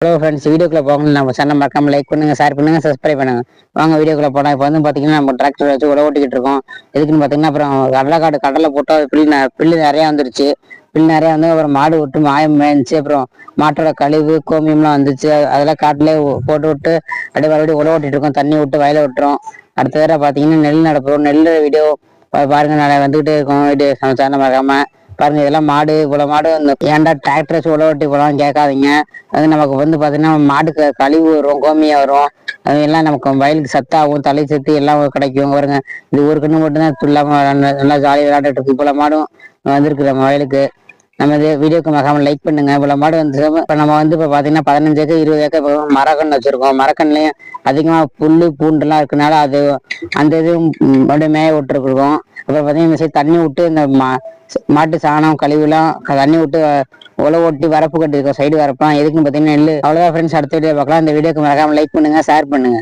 Hello friends வீடியோக்குள்ள போகணும் நம்ம சேனல் மறக்காம லைக் பண்ணுங்க ஷேர் பண்ணுங்க சப்ஸ்கிரைப் பண்ணுங்க. வாங்க வீடியோக்குள்ள போனால் இப்போ வந்து பாத்தீங்கன்னா நம்ம டிராக்டர் வச்சு உழவு ஓட்டிக்கிட்டு இருக்கோம். எதுக்குன்னு பாத்தீங்கன்னா அப்புறம் கடலை காடு கடலை போட்டால் புல்லு பில்லு புல்லு நிறைய வந்துருச்சு. புல்லு நிறைய வந்து அப்புறம் மாடு விட்டு மாயம் மேய்ச்சி அப்புறம் மாட்டோட கழிவு கோமியம்லாம் வந்துச்சு. அதெல்லாம் காட்டிலே போட்டு விட்டு அப்படியே மறுபடியும் உழவு ஓட்டிட்டு இருக்கோம். தண்ணி விட்டு வயலை விட்டுறோம். அடுத்த தடவை பாத்தீங்கன்னா நெல் நடப்புறோம் நெல் வீடியோ பாருங்க நான் வந்துகிட்டே இருக்கோம். வீடியோ சேனல் மறக்காம பாருங்க இதெல்லாம் மாடு இவ்வளவு மாடு இந்த ஏன்டா டிராக்டர் வச்சு உழவு ஓட்டி போலாம் கேட்காதீங்க. அது நமக்கு வந்து பாத்தீங்கன்னா மாட்டுக்கு கழிவு வரும் கோமியா வரும். அது எல்லாம் நமக்கு வயலுக்கு சத்தாகும் தலை சத்து எல்லாம் கிடைக்கும். பாருங்க இது ஒரு கண்ணு மட்டும்தான் நல்லா- நல்லா ஜாலியாக விளையாண்டுட்டு இருக்கு. இவ்வளவு மாடும் வந்திருக்கு நம்ம வயலுக்கு. நம்ம இது வீடியோக்கு மறக்காம லைக் பண்ணுங்க. இவ்வளவு மாடு வந்து இப்போ நம்ம வந்து இப்போ பார்த்தீங்கன்னா பதினஞ்சு ஏக்கர் இருபது ஏக்கர் இப்போ மரக்கன்று வச்சிருக்கோம். மரக்கன்னுலயும் அதிகமாக புல் பூண்டுலாம் இருக்கனால அது அந்த இது ம், மேய விட்டுருக்கோம் அப்புறம் பார்த்தீங்கன்னா சரி தண்ணி விட்டு இந்த மா- மாட்டு சாணம் கழிவுலாம் தண்ணி விட்டு உழவு ஓட்டி வரப்பு கட்டிருக்கோம் சைடு வரப்பெல்லாம் எதுக்குன்னு பார்த்தீங்கன்னா நெல் அவ்வளோதான் ஃப்ரெண்ட்ஸ் அடுத்த வீடியோ பார்க்கலாம். இந்த வீடியோக்கு மறக்காம லைக் பண்ணுங்க ஷேர் பண்ணுங்க.